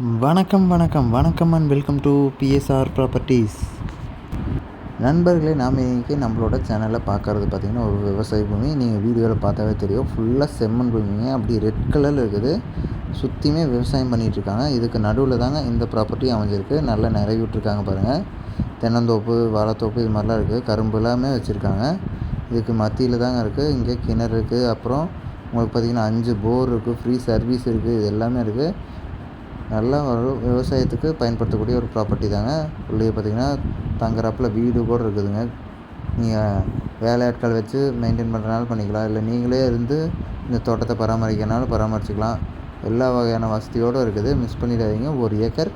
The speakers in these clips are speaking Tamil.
வணக்கம் வணக்கம். வணக்கம் and welcome to BSR properties நண்பர்களே நாம் இன்றைக்கி நம்மளோட சேனலில் பார்க்குறது பார்த்திங்கன்னா ஒரு விவசாய பூமி. நீங்கள் வீடியோவில் பார்த்தாவே தெரியும். ஃபுல்லாக செம்மண் பூமிங்க. அப்படி ரெட் கலரில் இருக்குது. சுற்றியுமே விவசாயம் பண்ணிகிட்ருக்காங்க இதுக்கு நடுவில் தாங்க இந்த ப்ராப்பர்ட்டி அமைஞ்சிருக்கு. நல்லா நிறைய விட்டுருக்காங்க பாருங்கள் தென்னந்தோப்பு வாழைத்தோப்பு இது மாதிரிலாம் இருக்குது கரும்பு எல்லாமே வச்சுருக்காங்க. இதுக்கு மத்தியில் தாங்க இருக்குது இங்கே கிணறு இருக்குது அப்புறம் உங்களுக்கு பார்த்திங்கன்னா அஞ்சு போர் இருக்குது ஃப்ரீ சர்வீஸ் இருக்குது இது எல்லாமே இருக்குது நல்லா ஒரு விவசாயத்துக்கு பயன்படுத்தக்கூடிய ஒரு ப்ராப்பர்ட்டி தாங்க. உள்ளே பார்த்தீங்கன்னா தங்குறாப்புல வீடு கூட இருக்குதுங்க. நீங்கள் வேலையாட்கள் வச்சு மெயின்டைன் பண்ணுறனாலும் பண்ணிக்கலாம். இல்லை நீங்களே இருந்து இந்த தோட்டத்தை பராமரிக்கிறனாலும் பராமரிச்சுக்கலாம். எல்லா வகையான வசதியோடு இருக்குது. மிஸ் பண்ணிடாதீங்க. ஒரு ஏக்கர்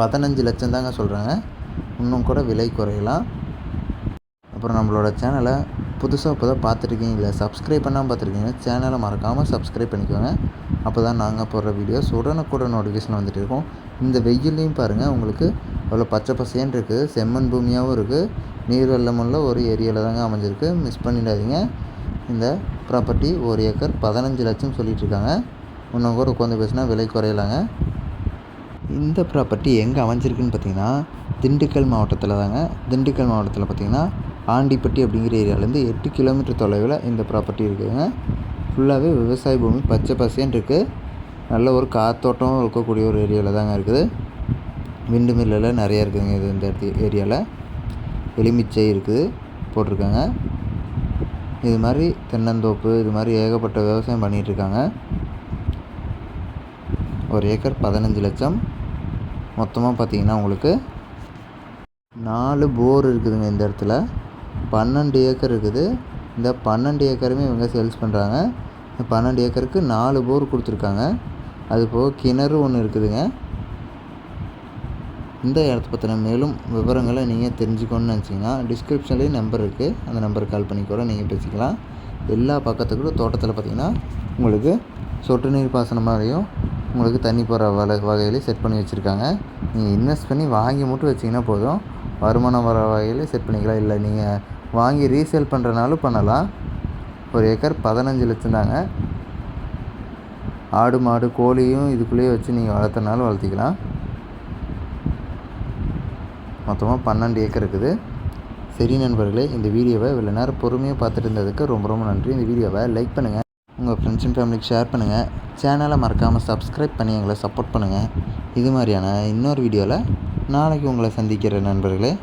பதினஞ்சு லட்சம் தாங்க சொல்கிறாங்க இன்னும் கூட விலை குறையலாம். அப்புறம் நம்மளோட சேனலை புதுசாக இப்போ தான் பார்த்துருக்கீங்க இல்லை சப்ஸ்கிரைப் பண்ணாமல் பார்த்துருக்கீங்க சேனலை மறக்காமல் சப்ஸ்கிரைப் பண்ணிக்கோங்க. அப்போ தான் நாங்கள் போடுற வீடியோஸ் உடனுக்குட நோட்டிஃபிகேஷன் வந்துட்டு இருக்கோம். இந்த வெயில்லையும் பாருங்கள் உங்களுக்கு அவ்வளோ பச்சை பசேன்னு இருக்குது செம்மண் பூமியாகவும் இருக்குது நீர் வெள்ளமுள்ள ஒரு ஏரியாவில் தாங்க அமைஞ்சிருக்கு. மிஸ் பண்ணிடாதீங்க. இந்த ப்ராப்பர்ட்டி ஒரு ஏக்கர் பதினஞ்சு லட்சம் சொல்லிகிட்டு இருக்காங்க. இன்னும் கூட உட்காந்து பேசினா விலை குறையலாங்க. இந்த ப்ராப்பர்ட்டி எங்கே அமைஞ்சிருக்குன்னு பார்த்தீங்கன்னா திண்டுக்கல் மாவட்டத்தில் தாங்க. திண்டுக்கல் மாவட்டத்தில் பார்த்தீங்கன்னா ஆண்டிப்பட்டி அப்படிங்கிற ஏரியாவிலேருந்து எட்டு கிலோமீட்டர் தொலைவில் இந்த ப்ராப்பர்ட்டி இருக்குதுங்க. ஃபுல்லாகவே விவசாய பூமி பச்சை பசேன்னு இருக்குது நல்ல ஒரு காத்தோட்டம் இருக்கக்கூடிய ஒரு ஏரியாவில் தாங்க இருக்குது. விண்டு மில்லெல்லாம் நிறையா இருக்குதுங்க இது இந்த இடத்து ஏரியாவில். எலுமிச்சை இருக்குது போட்டிருக்காங்க. இது மாதிரி தென்னந்தோப்பு இது மாதிரி ஏகப்பட்ட விவசாயம் பண்ணிகிட்ருக்காங்க. ஒரு ஏக்கர் பதினஞ்சு லட்சம். மொத்தமாக பார்த்தீங்கன்னா உங்களுக்கு நாலு போர் இருக்குதுங்க இந்த இடத்துல. பன்னெண்டு ஏக்கர் இருக்குது. இந்த பன்னெண்டு ஏக்கருமே இவங்க சேல்ஸ் பண்ணுறாங்க இந்த பன்னெண்டு ஏக்கருக்கு நாலு போர் கொடுத்துருக்காங்க. அது போக கிணறு ஒன்று இருக்குதுங்க. இந்த இடத்த பற்றின மேலும் விவரங்களை நீங்கள் தெரிஞ்சுக்கணுன்னு நினச்சிங்கன்னா டிஸ்கிரிப்ஷன்லேயும் நம்பர் இருக்குது அந்த நம்பருக்கு கால் பண்ணி கூட நீங்கள் பேசிக்கலாம். எல்லா பக்கத்துக்கும் தோட்டத்தில் பார்த்திங்கன்னா உங்களுக்கு சொட்டு நீர் பாசனம் மாதிரியும் உங்களுக்கு தண்ணி போகிற வலை வகையிலையும் செட் பண்ணி வச்சுருக்காங்க. நீங்கள் இன்வெஸ்ட் பண்ணி வாங்கி மட்டும் வச்சிங்கன்னா போதும். வருமானம் வர வகையில் செட் பண்ணிக்கலாம். இல்லை நீங்கள் வாங்கி ரீசேல் பண்ணுறனாலும் பண்ணலாம். ஒரு ஏக்கர் பதினஞ்சு லட்சம் தாங்க. ஆடு மாடு கோழியும் இதுக்குள்ளேயே வச்சு நீங்கள் வளர்த்தனாலும் வளர்த்திக்கலாம். மொத்தமாக பன்னெண்டு ஏக்கர் இருக்குது. சரி நண்பர்களே இந்த வீடியோவை இவ்வளோ நேரம் பொறுமையாக பார்த்துட்டு இருந்ததுக்கு ரொம்ப ரொம்ப நன்றி. இந்த வீடியோவை லைக் பண்ணுங்கள் உங்கள் ஃப்ரெண்ட்ஸ் அண்ட் ஃபேமிலிக்கு ஷேர் பண்ணுங்கள் சேனலை மறக்காமல் சப்ஸ்கிரைப் பண்ணி எங்களை சப்போர்ட் பண்ணுங்கள் இது மாதிரியான இன்னொரு வீடியோவில் நாளைக்கு உங்களை சந்திக்கிற நண்பர்களே.